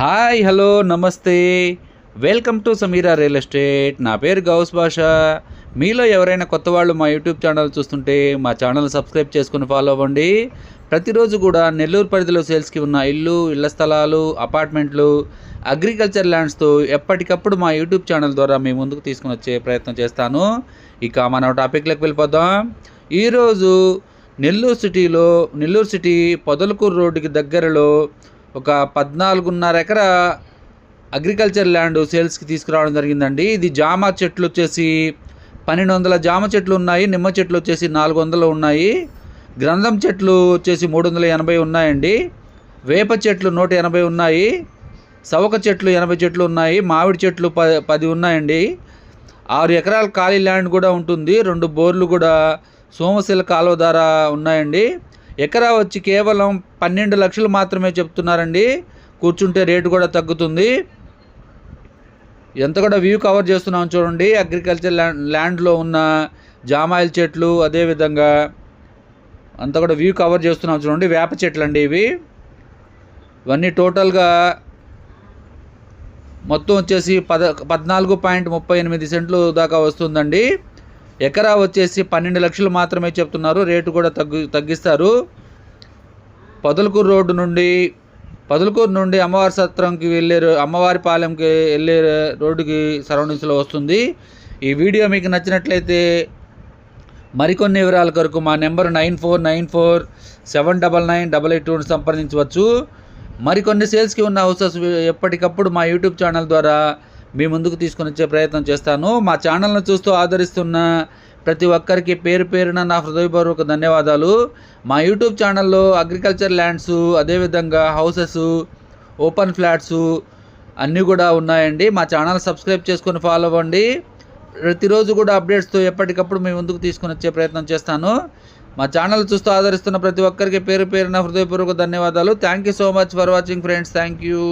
Hi hello నమస్తే. Welcome to Sameera real estate. నా పేరు గౌస్ భాష. మీలో ఎవరైనా కొత్త వాళ్ళు మా యూట్యూబ్ ఛానల్ చూస్తుంటే మా ఛానల్ సబ్స్క్రైబ్ చేసుకుని ఫాలో అవ్వండి. ప్రతిరోజు కూడా నెల్లూరు పరిధిలో సేల్స్కి ఉన్న ఇల్లు ఇళ్ళ స్థలాలు అపార్ట్మెంట్లు అగ్రికల్చర్ ల్యాండ్స్తో ఎప్పటికప్పుడు మా యూట్యూబ్ ఛానల్ ద్వారా మీ ముందుకు తీసుకుని వచ్చే ప్రయత్నం చేస్తాను. ఇక మన టాపిక్లోకి వెళ్ళిపోదాం. ఈరోజు నెల్లూరు సిటీలో నెల్లూరు సిటీ పొదలకూరు రోడ్డుకి దగ్గరలో ఒక పద్నాలుగున్నర ఎకరా అగ్రికల్చర్ ల్యాండ్ సేల్స్కి తీసుకురావడం జరిగిందండి. ఇది జామ చెట్లు వచ్చేసి పన్నెండు వందల జామ చెట్లు ఉన్నాయి నిమ్మ చెట్లు వచ్చేసి నాలుగు వందలు ఉన్నాయి గ్రంథం చెట్లు వచ్చేసి మూడు వందల ఎనభై ఉన్నాయండి వేప చెట్లు నూట ఎనభై ఉన్నాయి సవక చెట్లు ఎనభై చెట్లు ఉన్నాయి మామిడి చెట్లు ప పది ఉన్నాయండి. ఆరు ఎకరాల ఖాళీ ల్యాండ్ కూడా ఉంటుంది రెండు బోర్లు కూడా సోమశిల కాలువ ద్వారా ఉన్నాయండి. ఎకరా వచ్చి కేవలం పన్నెండు లక్షలు మాత్రమే చెప్తున్నారండి. కూర్చుంటే రేటు కూడా తగ్గుతుంది. ఎంత కూడా వ్యూ కవర్ చేస్తున్నాం చూడండి. అగ్రికల్చర్ ల్యాండ్ ల్యాండ్లో ఉన్న జామాయిల్ చెట్లు అదేవిధంగా అంతా కూడా వ్యూ కవర్ చేస్తున్నాం చూడండి. వేప చెట్లు అండి ఇవి. ఇవన్నీ టోటల్గా మొత్తం వచ్చేసి పద పద్నాలుగు పాయింట్ ముప్పై ఎనిమిది సెంట్లు దాకా వస్తుందండి. ఎకరా వచ్చేసి పన్నెండు లక్షలు మాత్రమే చెప్తున్నారు. రేటు కూడా తగ్గు తగ్గిస్తారు. పదులకూరు రోడ్డు నుండి పదులకూరు నుండి అమ్మవారి సత్రంకి వెళ్ళే అమ్మవారి పాలెంకి వెళ్ళే రోడ్డుకి సరౌండింగ్స్లో వస్తుంది. ఈ వీడియో మీకు నచ్చినట్లయితే మరికొన్ని వివరాల కొరకు మా number nine four nine four seven double nine double eight టూను సంప్రదించవచ్చు. మరికొన్ని సేల్స్కి ఉన్న హౌసెస్ ఎప్పటికప్పుడు మా యూట్యూబ్ ఛానల్ ద్వారా మీ ముందుకు తీసుకొని వచ్చే ప్రయత్నం చేస్తాను. మా ఛానల్ను చూస్తూ ఆదరిస్తున్న ప్రతి ఒక్కరికి పేరు పేరున నా హృదయపూర్వక ధన్యవాదాలు. మా యూట్యూబ్ ఛానల్లో అగ్రికల్చర్ ల్యాండ్స్ అదేవిధంగా హౌసెస్ ఓపెన్ ఫ్లాట్స్ అన్నీ కూడా ఉన్నాయండి. మా ఛానల్ సబ్స్క్రైబ్ చేసుకొని ఫాలో అవ్వండి. ప్రతిరోజు కూడా అప్డేట్స్తో ఎప్పటికప్పుడు మీ ముందుకు తీసుకొని వచ్చే ప్రయత్నం చేస్తాను. మా ఛానల్ చూస్తూ ఆదరిస్తున్న ప్రతి ఒక్కరికి పేరు పేరున హృదయపూర్వక ధన్యవాదాలు. Thank you so much for watching friends. Thank you.